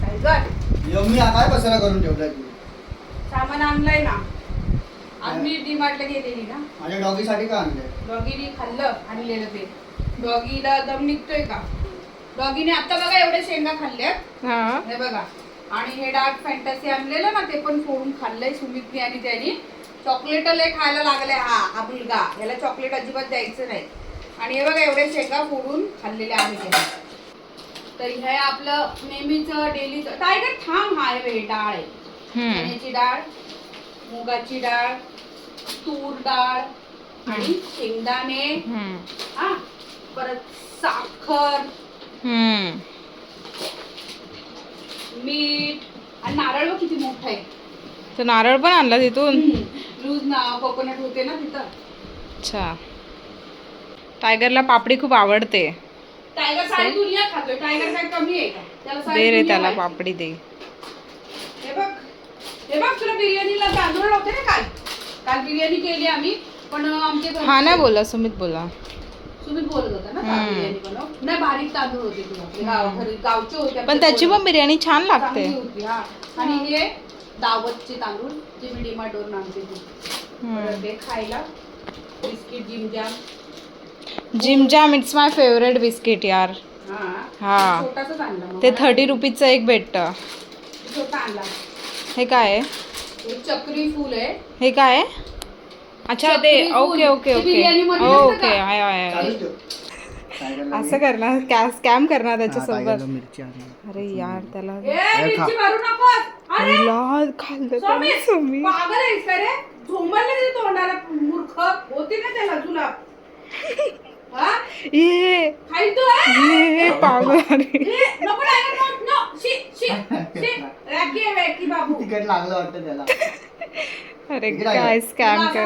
Tiger yummy हा काय पसारा करून ठेवलाय तू? सामान आणलंय ना. आज मी डीमार्टला गेलेली ना. माझ्या डॉगीसाठी का आणलंय? डॉगीने खाल्लं आणलेलं ते. डॉगीला दम निघतोय का? डॉगीने आता बघा एवढे शेंगा खाल्ल्यात. हा. हे बघा. आणि हे डार्क फॅन्टसी आणलेलं ना ते पण फोडून खाल्लंय सुमितने आणि त्यांनी. चॉकलेट लय खायला लागले हा हा मुलगा. याला चॉकलेट अजिबात द्यायचं नाही. आणि हे बघा एवढे शेंगा फोडून खाल्लेल्या आहेत त्याने. तर हे आपलं नेहमीच डेलीच टायगर थांब हा हे डाळ आहे. हम्म. चण्याची डाळ मुगाची डाळ तूर डाळ आणि शेंगदाणे. हम्म. हा परत साखर. हम्म. मीठ. आणि नारळ बघ किती मोठा आहे. तर नारळ पण आणला तिथून? लूज ना कोकोनट होते ना तिथं. अच्छा. टायगरला पापडी खूप आवडते. टायगर सारी दुनिया खातोय. टायगर काय कमी आहे का? त्याला दे रे त्याला. पापडी दे. हे बघ. हे बघ तुला बिर्याणीला तांदूळ होते ना काल. काल बिर्याणी केली आम्ही पण आमचे घरचे- हा नाही बोला सुमित बोला. सुमित बोलत होता ना काल हम्म. बिर्याणी बनव. नाही बारीक तांदूळ होते तुला. आपले गाव घरी गावचे होते पण त्याची. पण बिर्याणी छान लागते. चांगली होती हा. आणि हे दावतचे तांदूळ जे मी डिमार्टवरून आणते ते. हम्म. परत ते खायला. Biscuit Jim Jam Jim it's my favourite biscuit यार. हा. हा. ते. थर्टी रुपीजचं एक भेटतं. हे काय आहे? हे चक्री फूल आहे. हे काय आहे? अच्छा ते. Okay okay okay. नसतं ओके का? ठेव. टायगरला असं करणार स्कॅम करणार हा, त्याच्यासोबत. अरे यार त्याला खाल्लं हा? ये? ये पागल. अरे तिकीट लागलं वाटतं त्याला. काय. स्कॅम कर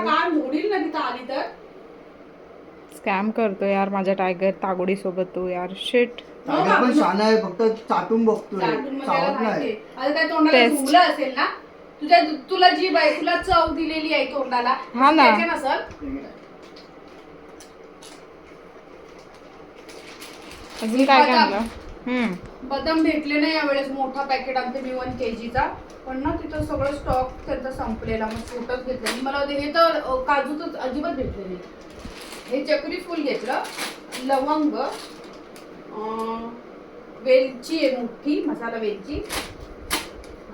स्कॅम करतो यार माझ्या टायगर तागोडी सोबत तो यार. शिट पण छान आहे फक्त चाटून बघतोय. त्याला चावत नाही. असेल ना? तुझ्या तुला जीभ आहे तुला चव दिलेली आहे तोंडाला हा ना. त्याचे नसल अजून काय काय. आणलं? हम्म. बदाम भेटले नाही यावेळेस मोठा पॅकेट आणते मी वन केजीचा पण ना तिथं सगळं स्टॉक त्यांचा संपलेला मग छोटंच घेतलं. आणि मला वाटतं हे तर अं, काजू तर अजिबात भेटले नाही. हे चक्री फूल घेतलं. लवंग अं, वेलची आहे मोठी मसाला वेलची.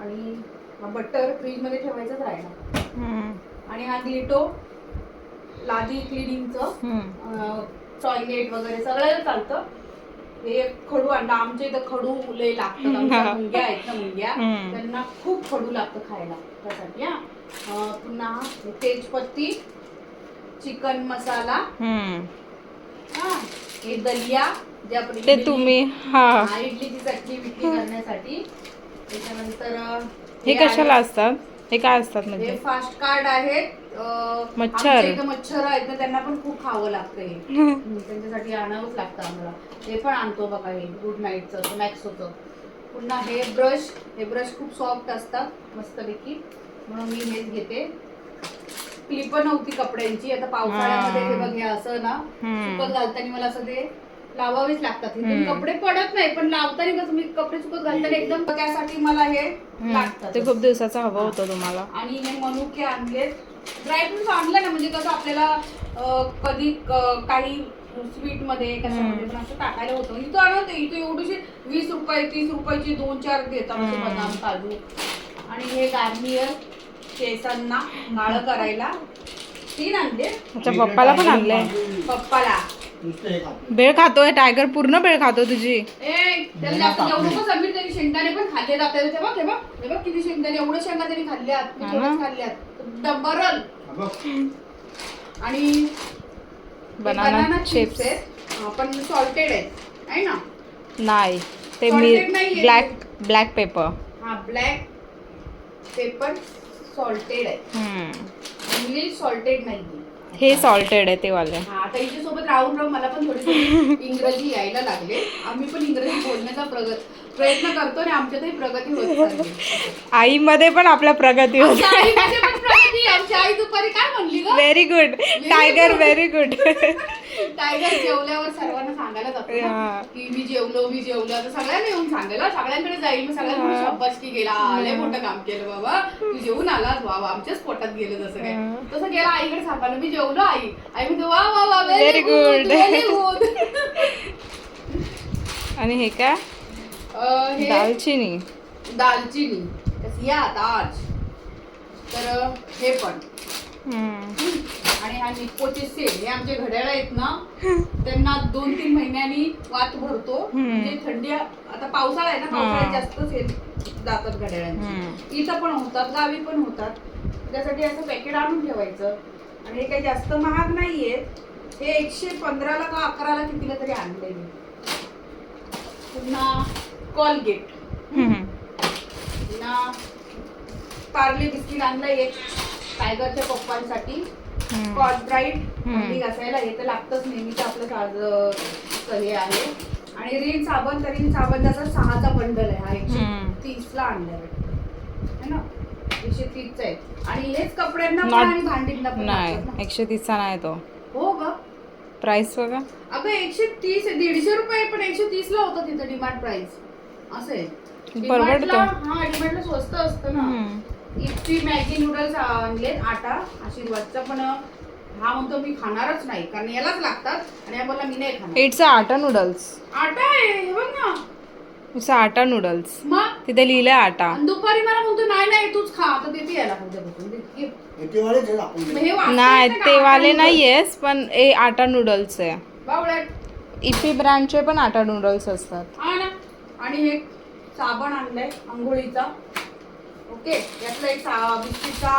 आणि हा बटर फ्रीजमध्ये ठेवायचाच राहिला. हम्म. आणि हा ग्लिटो लादी क्लिनिंगचं हम्म. टॉयलेट वगैरे सगळं चालतं. हे खडू आणलं आमच्या इथं खडू लय लागतं आमच्या मुंग्या आहेत ना मुंग्या. त्यांना खूप खडू लागतं खायला. त्यासाठी हा. पुन्हा तेजपत्ती चिकन मसाला. हा. हे दलिया जे आपण ते तुम्ही हा. इडलीची चटणी बिटली करण्यासाठी त्याच्यानंतर हे कशाला असतात? हे काय असतात म्हणजे? फास्ट कार्ड आहेत. मच्छर. मच्छर आहेत ना त्यांना पण खूप खावं लागतं हे. हम्म, त्यांच्यासाठी आणावंच लागतं आम्हाला. ते पण आणतो बघा हे गुड नाईटचं मॅक्सोचं पुन्हा हे ब्रश हे ब्रश खूप सॉफ्ट असतात मस्तपैकी. म्हणून मी हेच घेते. क्लिप नव्हती कपड्यांची आता पावसाळ्यामध्ये हे बघ हे असं ना. सुकत घालताना मला असं ते लावावेच लागतात. कपडे पडत नाही पण लावताना कसं मी कपडे सुकत घालताना एकदम त्यासाठी मला हे. लागतात. ते खूप दिवसाचं हवं होतं तुम्हाला. आणि हे मनुके आणलेत. ड्रायफ्रुट्स आणलं ना म्हणजे कसं आपल्याला कधी काही स्वीटमध्ये कशामध्ये पण असं टाकायला होतं. इथं आणत इथं एवढीशी वीस रुपये तीस रुपयाची दोन चार देतात. बदाम काजू. आणि हे गार्नियर केसांना काळं करायला तीन आणले. अच्छा पप्पाला पण आणलंय. पप्पाला. बेळ खातोय टायगर पूर्ण बेळ खातो तुझी. शेंगदाणे पण खाल्ले जातात. किती शेंगदाणे एवढे शेंगा त्यांनी खाल्ल्यात हा? खाल्ल्यात. डंबरल हा. आणि बनाना चिप्स आहेत. पण सॉल्टेड आहेत. आहे ना? नाही. ते मी. ब्लॅक ब्लॅक पेपर हा ब्लॅक पेपर सॉल्टेड आहे. इंग्लिश सॉल्टेड नाही हे सॉल्टेड आहे ते वाले. हा आता सोबत राहून राहून मला पण थोडी थोडी इंग्रजी यायला लागले. आम्ही पण इंग्रजी बोलण्याचा प्रगत प्रयत्न करतो आणि आमच्यातही प्रगती होत चालली. आईमध्ये पण आपल्या प्रगती होते आई दुपारी काय म्हणली ग? Very good tiger very good tiger जेवल्यावर सर्वांना सांगायला जातो हा. की मी जेवलो मी जेवलो. आता सगळ्यांना येऊन सांगेल हा, सगळ्यांकडे जाईल मी सगळ्यांकडे शब्बासकी गेला. लय मोठं काम केलं बाबा. तू जेवून आलास. वा वा. आमच्याच पोटात गेलं जसं काय. हा. तसं गेला आईकडे सांगायला मी जेवलो आई. आई म्हणते वा वा वा Very good. गुड आणि हे काय? हे दालचिनी. दालचिनी. कशी या ताज तर हे पण. आणि हा निप्पोचे सेल हे आमचे घड्याळ आहेत ना त्यांना दोन तीन महिन्यांनी वात भरतो. म्हणजे थंडी आता पावसाळा आहे ना पावसाळ्यात. जास्त सेल जातात घड्याळांची. इथं पण होतात गावी पण होतात त्यासाठी असं पॅकेट आणून ठेवायचं आणि हे काही जास्त महाग नाहीये हे एकशे पंधराला का अकराला कितीला तरी आणलंय मी पुन्हा कॉलगेट. पुन्हा पार्ले बिस्किट आणलंय एक टायगरच्या पप्पांसाठी हम्म. स्कॉच ब्राईट हम्म. भांडी घासायला हे तर लागतंच नेहमीच आपलं साज हे आहे आणि रिन साबण तर रिन साबण त्याचा सहाचा बंडल आहे हा एकशे. तीसला आणलाय है ना एकशे तीसचा आहे आणि हेच कपड्यांना पण आणि भांडींना पण नाही. एकशे तीसचा नाही तो हो का प्राइस बघा अगं एकशे तीस आहे दीडशे रुपये पण एकशे तीस ला होतं तिथं डिमांड प्राइस असं आहे परवडतं. DMart ला- हा डिमांडला स्वस्त असतं ना. इतकी मॅगी नूडल्स आणले आटा. आशीर्वादचा पण हा म्हणतो मी खाणारच नाही कारण यालाच लागतात आणि हा बोलला मी नाही खाणार. इट्स आटा नूडल्स आटा आहे हे बघ ना. इट्स आटा नूडल्स मग? तिथे लिहिलंय आटा. आणि दुपारी मला म्हणतो नाही नाही तूच खा आता देते याला उद्यापासून दे- घे. येतेवालेच आहेत आपण मग हे वाचता नाही? ते वाले आटा नाहीयेस पण ए आटा नूडल्स आहे. इपी ब्रँडचे पण आटा नूडल्स असतात. हा आणि हे साबण आणलंय आंघोळीचा. ओके यातला एक बिस्किटचा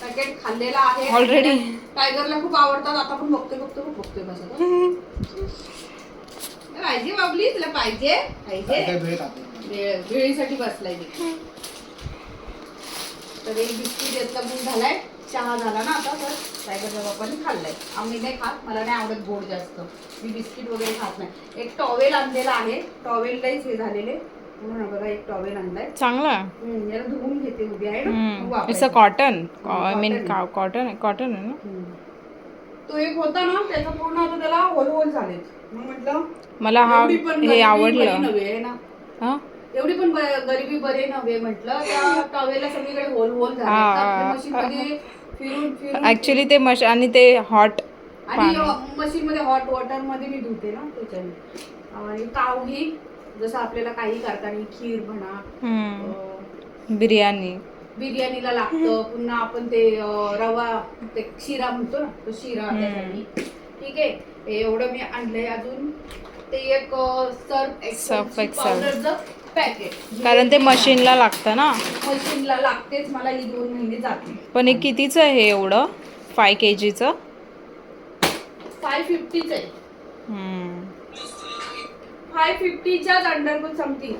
पॅकेट खाल्लेला आहे. Already. टायगरला खूप आवडतात आता पण बघतोय बघतोय खूप बघतोय कसं पाहिजे बाबली तुला पाहिजे? पाहिजे? वेळीसाठी बसलाय मी. तर एक बिस्किट यातला गुण झालाय. चहा झाला ना आता तर टायगरच्या बाप्पाने खाल्लाय. आम्ही नाही खात मला नाही आवडत गोड जास्त. मी बिस्किट वगैरे खात नाही. एक टॉवेल आणलेला आहे. टॉवेल लईच हे झालेले. बघा एक टॉवेल आणलाय. चांगला हम्म, याला धुवून घेते उभी आहे ना? मग it's a. Cotton I mean. Cotton cotton आहे ना. तो एक होता ना त्याचा पूर्ण आता त्याला होल होल झालेत. मग म्हटलं मला हा हे आवडलं. नव्हे ना? हा? एवढी पण गरिबी बरे नव्हे म्हटलं त्या टॉवेलला सगळीकडे होल होल झाले. मशीन मध्ये फिरून फिरून ऍक्च्युली ते मश आणि ते हॉट आणि मशीन मध्ये हॉट वॉटरमध्ये मी धुते ना त्याच्याने. आणि काव घी जसं आपल्याला काही करताना खीर म्हणा बिर्याणी. बिर्याणीला लागतं. पुन्हा आपण ते रवा ते शिरा म्हणतो ना तो शिरा ठीक आहे. एवढं मी आणलंय अजून. ते एक सर्फ. पावडरचं पॅकेट कारण ते मशीनला लागतं ना. मशीनला लागतेच. मला ही दोन महिने जाते पण हे कितीचं आहे एवढं? फाय के जीचं फाय फिफ्टीच आहे. Five फिफ्टीच्याच under something.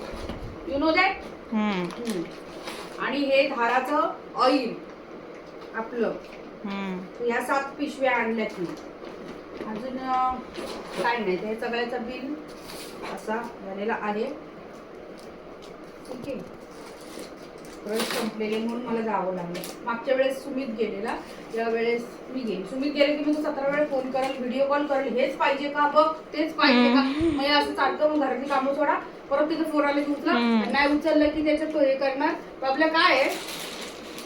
You know that आणि हे धाराचं ऑइल आपलं. या सात पिशव्या आणल्यात मी. अजून काय नाही ते सगळ्याचं बिल असा झालेला आहे. ठीक आहे. ब्रश संपलेले म्हणून मला जावं लागलं. मागच्या वेळेस सुमित गेलेला या वेळेस मी गेली. सुमित गेले की मी तो सतरा वेळा फोन करेल व्हिडिओ कॉल करेल. हेच पाहिजे का? बघ तेच पाहिजे का? मग हे असं चालतं मग घरातली कामं सोडा. परत तिथे फोन आले की उचला. नाही उचललं की त्याच्यात तो हे करणार. आपलं काय आहे?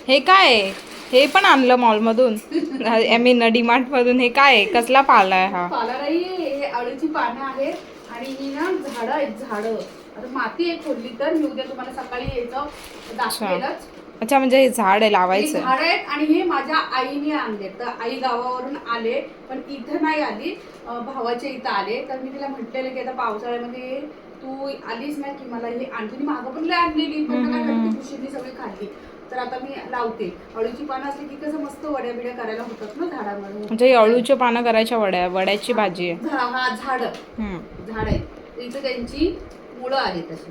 हे काय आहे? हे पण आणलं मॉलमधून. आय मीन डीमार्ट मधून हे काय आहे? कसला पाला आहे हा? पालाराई हे अळूची पानं आहेत. आणि ही ना झाडं आहेत झाडं. आता माती आहे खोदली तर मी उद्या तुम्हाला सकाळी यायचं दाखवेलच. अच्छा म्हणजे हे झाड आहे लावायचं. झाडं आहेत आणि हे माझ्या आईने आणले तर आई गावावरून आले पण इथं नाही आली. भावाच्या इथं आले. तर मी तिला म्हटलेलं की आता पावसाळ्यामध्ये तू आलीस ना की मला हे आणखी मागं पण लय आणलेली पण काय करते? सगळी खाल्ली. तर आता मी लावते. अळूची पानं असली की कसं मस्त वड्या बिड्या करायला होतात ना झाडामध्ये म्हणजे अळूच्या पानं करायच्या वड्या वड्याची भाजी आहे. हा झाड. झाड आहेत. इथं त्यांची मुळं आहेत तशी.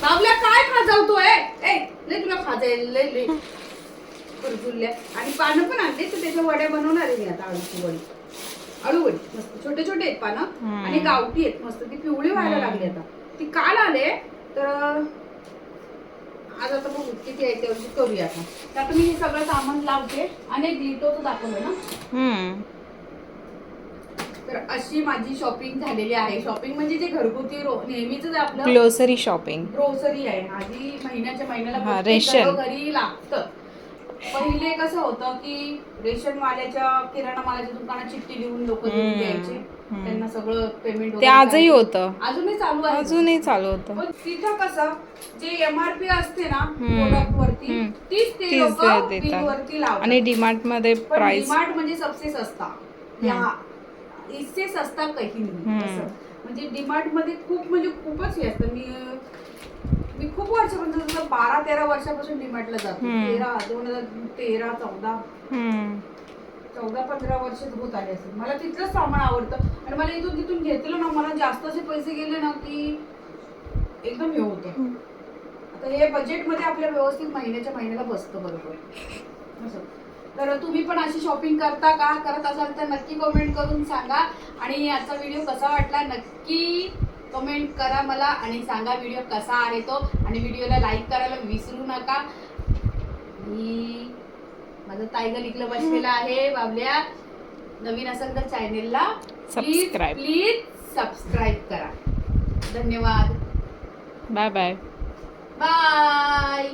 बाबल्या काय खाजावतोय? ए लय तुला खाजायला लय लय. कुरजुल्या आणि पानं पण आणले तर त्याच्या वड्या बनवणार आहे मी आता अळूची वडी. अळू वडी मस्त. छोटे छोटे आहेत पानं. आणि गावठी आहेत मस्त. ती पिवळी व्हायला लागली आता. ती काल आले तर आज आता बघू किती आहे तेवढी करूया आता. आता मी हे सगळं सामान लावते. आणि एक लिटोचं दाखवलं ना? अशी माझी शॉपिंग झालेली आहे. शॉपिंग म्हणजे जे घरगुती रो- नेहमीच आपलं ग्लोसरी शॉपिंग ग्रोसरी आहे. आधी महिन्याच्या महिन्याला हा, प्रत्येक रेशन. घरोघरी लागतं. पहिले कसं होतं की रेशन मालाच्या किराणा मालाच्या दुकानात चिठ्ठी लिहून लोक हम्म, द्यायचे. हम्म. त्यांना सगळं पेमेंट ते आजही होतं. अजूनही चालू आहे. अजूनही चालू होतं. पण तिथं कसं जे एमआरपी असते ना हम्म, प्रोडक्ट वरती हम्म. तीच ते तीच लोक देतात. वरती लावतात. आणि डीमार्टमध्ये पण प्राइस डिमांड म्हणजे सबसे सस्ता या इससे सस्ता काही. नाही असं. म्हणजे डिमार्टमध्ये खूप म्हणजे खूपच हे असतं. मी मी खूप वर्षापासून बारा तेरा वर्षापासून डिमार्टला जातो. तेरा दोन हजार तेरा चौदा. चौदा पंधरा वर्ष होत आले असेल. मला तिथलंच सामान आवडतं. आणि मला इथून तिथून घेतलं ना मला जास्त असे पैसे गेले ना की एकदम हे होतं. आता हे बजेटमध्ये आपल्या व्यवस्थित महिन्याच्या महिन्याला बसतं बरोबर. असं. तर तुम्ही पण अशी शॉपिंग करता का? करत असाल तर नक्की कमेंट करून सांगा. आणि याचा व्हिडिओ कसा वाटला नक्की कमेंट करा मला आणि सांगा व्हिडिओ कसा आहे तो. आणि व्हिडिओला लाईक करायला विसरू नका. मी माझं टायगर इकडं बसलेला आहे बाबल्या. नवीन असेल तर चॅनेलला प्लीज. प्लीज सबस्क्राईब करा. धन्यवाद. Bye bye bye